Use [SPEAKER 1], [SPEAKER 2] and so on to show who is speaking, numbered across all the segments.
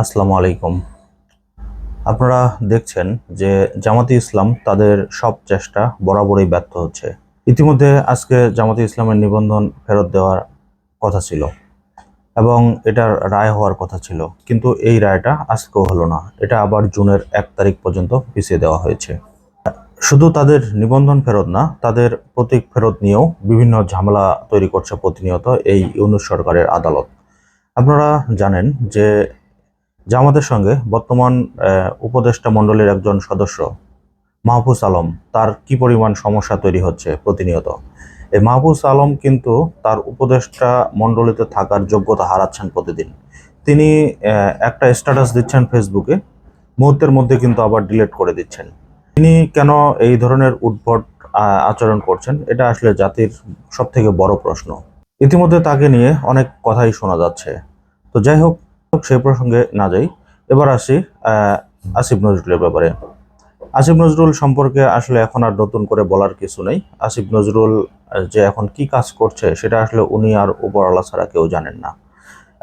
[SPEAKER 1] আসসালামু আলাইকুম। আপনারা দেখছেন যে জামাতি ইসলাম তাদের সব চেষ্টা বরাবরই ব্যর্থ হচ্ছে। ইতিমধ্যে আজকে জামাতি ইসলামের নিবন্ধন ফেরত দেওয়ার কথা ছিল এবং এটার রায় হওয়ার কথা ছিল। কিন্তু এই রায়টা আজকেও হলো না। এটা আবার জুনের এক তারিখ পর্যন্ত পিছিয়ে দেওয়া হয়েছে। শুধু তাদের নিবন্ধন ফেরত না, তাদের প্রতীক ফেরত নিয়েও বিভিন্ন ঝামেলা তৈরি করছে প্রতিনিয়ত এই ইউনুস সরকারের আদালত। আপনারা জানেন যে জামাতের সঙ্গে বর্তমান উপদেষ্টা মণ্ডলীর একজন সদস্য, মাহফুজ আলম, তার কি পরিমাণ সমস্যা তৈরি হচ্ছে প্রতিনিয়ত? এই মাহফুজ আলম কিন্তু তার উপদেষ্টা মণ্ডলীতে থাকার যোগ্যতা হারাচ্ছেন প্রতিদিন। তিনি একটা স্ট্যাটাস দিচ্ছেন ফেসবুকে মুহূর্তের মধ্যে কিন্তু আবার ডিলিট করে দিচ্ছেন। তিনি কেন এই ধরনের উদ্ভট আচরণ করছেন? এটা আসলে জাতির সব থেকে বড় প্রশ্ন। ইতিমধ্যে তাকে নিয়ে অনেক কথাই শোনা যাচ্ছে। তো যাই হোক সেই প্রসঙ্গে না যাই। এবার আসি আসিফ নজরুলের ব্যাপারে। আসিফ নজরুল সম্পর্কে আসলে এখন আর নতুন করে বলার কিছু নেই। আসিফ নজরুল যে এখন কি কাজ করছে, সেটা আসলে উনি আর উপরওয়ালা ছাড়া কেউ জানেন না।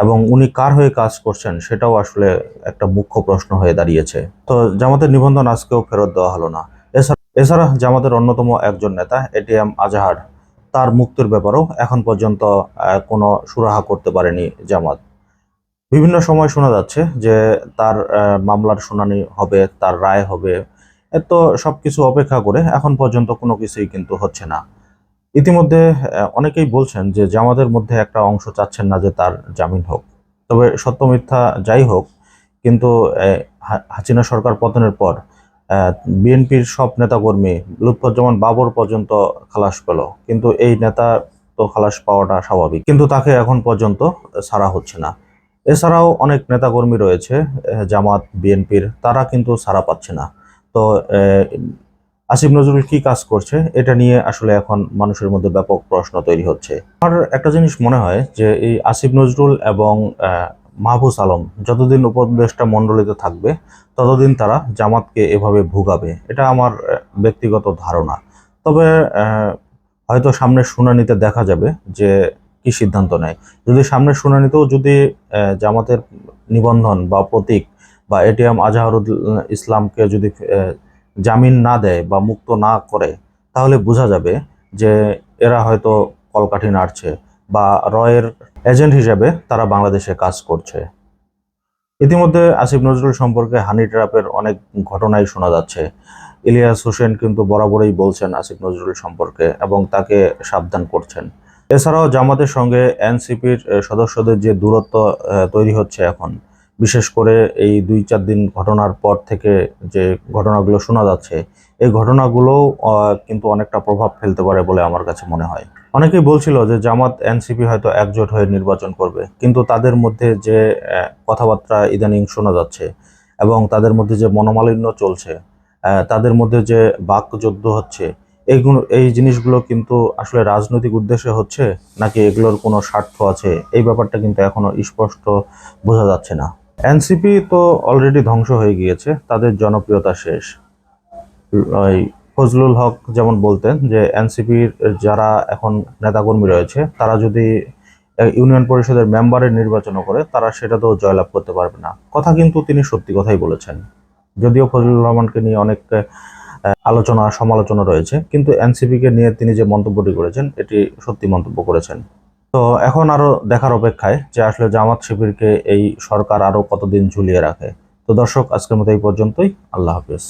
[SPEAKER 1] এবং উনি কার হয়ে কাজ করছেন, সেটাও আসলে একটা মুখ্য প্রশ্ন হয়ে দাঁড়িয়েছে। তো জামাতের নিবন্ধন আজকেও ফেরত দেওয়া হলো না। এছাড়া এছাড়া জামাতের অন্যতম একজন নেতা, এটিএম আজাহার, তার মুক্তির ব্যাপারেও এখন পর্যন্ত কোনো সুরাহা করতে পারেনি জামাত। বিভিন্ন সময় শোনা যাচ্ছে যে তার মামলার শুনানি হবে, তার রায় হবে, এ সব কিছু অপেক্ষা করে এখন পর্যন্ত কোনো কিছুই কিন্তু হচ্ছে না। ইতিমধ্যে অনেকেই বলছেন যে জামাতের মধ্যে একটা অংশ চাচ্ছেন না যে তার জামিন হোক। তবে সত্য মিথ্যা যাই হোক, কিন্তু হাসিনা সরকার পতনের পর বিএনপির সব নেতাকর্মী লুৎফুজ্জামান বাবর পর্যন্ত খালাস পেল। কিন্তু এই নেতা তো খালাস পাওয়াটা স্বাভাবিক। কিন্তু তাকে এখন পর্যন্ত ছাড়া হচ্ছে না। এছাড়াও অনেক নেতাকর্মী রয়েছে জামাত, বিএনপির, তারা কিন্তু ছাড়া পাচ্ছে না। তো আসিফ নজরুল কি কাজ করছে, এটা নিয়ে আসলে এখন মানুষের মধ্যে ব্যাপক প্রশ্ন তৈরি হচ্ছে। আমার একটা জিনিস মনে হয় যে, এই আসিফ নজরুল এবং মাহবুস আলম যতদিন উপদেষ্টা মণ্ডলীতে থাকবে, ততদিন তারা জামাতকে এভাবে ভুগাবে। এটা আমার ব্যক্তিগত ধারণা। তবে হয়তো সামনের শুনানিতে দেখা যাবে যে কি সিদ্ধান্ত নেয়? যদি সামনের শুনানিতেও যদি জামাতের নিবন্ধন বা প্রতীক বা এটিএম আজহারুল ইসলামকে যদি জামিন না দেয় বা মুক্ত না করে, তাহলে বোঝা যাবে যে এরা হয়তো কলকাঠি নাড়ছে বা রয়ের এজেন্ট হিসেবে তারা বাংলাদেশে কাজ করছে। ইতিমধ্যে আসিফ নজরুল সম্পর্কে হানি ট্র্যাপের অনেক ঘটনাই শোনা যাচ্ছে। ইলিয়াস হোসেন কিন্তু বরাবরই বলছেন আসিফ নজরুল সম্পর্কে এবং তাকে সাবধান করছেন। এছাড়াও জামাতের সঙ্গে এনসিপির সদস্যদের যে দূরত্ব তৈরি হচ্ছে এখন, বিশেষ করে এই দুই চার দিন ঘটনার পর থেকে যে ঘটনাগুলো শোনা যাচ্ছে, এই ঘটনাগুলো কিন্তু অনেকটা প্রভাব ফেলতে পারে বলে আমার কাছে মনে হয়। অনেকেই বলছিল যে জামাত, এনসিপি হয়তো একজোট হয়ে নির্বাচন করবে, কিন্তু তাদের মধ্যে যে কথাবার্তা ইদানিং শোনা যাচ্ছে এবং তাদের মধ্যে যে মনোমালিন্য চলছে তাদের মধ্যে যে বাক্যযুদ্ধ হচ্ছে এইগুলো এই জিনিসগুলো কিন্তু আসলে রাজনৈতিক উদ্দেশ্যে হচ্ছে নাকি এগুলোর কোনো স্বার্থ আছে? এই ব্যাপারটা কিন্তু এখনও স্পষ্ট বোঝা যাচ্ছে না। এনসিপি তো অলরেডি ধ্বংস হয়ে গিয়েছে, তাদের জনপ্রিয়তা শেষ। ওই ফজলুল হক যেমন বলতেন যে, এনসিপির যারা এখন নেতাকর্মী রয়েছে, তারা যদি ইউনিয়ন পরিষদের মেম্বারের নির্বাচন করে, তারা সেটা তো জয়লাভ করতে পারবে না। কথা কিন্তু তিনি সত্যি কথাই বলেছেন। যদিও ফজলুর রহমানকে নিয়ে অনেক আলোচনা, সমালোচনা রয়েছে। কিন্তু এনসিপিকে নিয়ে তিনি যে মন্তব্যটি করেছেন, এটি সত্যি মন্তব্য করেছেন। তো এখন আরও দেখার অপেক্ষায় যে আসলে জামাত শিবিরকে এই সরকার আরও কতদিন ঝুলিয়ে রাখে। তো দর্শক, আজকের মতো এই পর্যন্তই। আল্লাহ হাফিজ।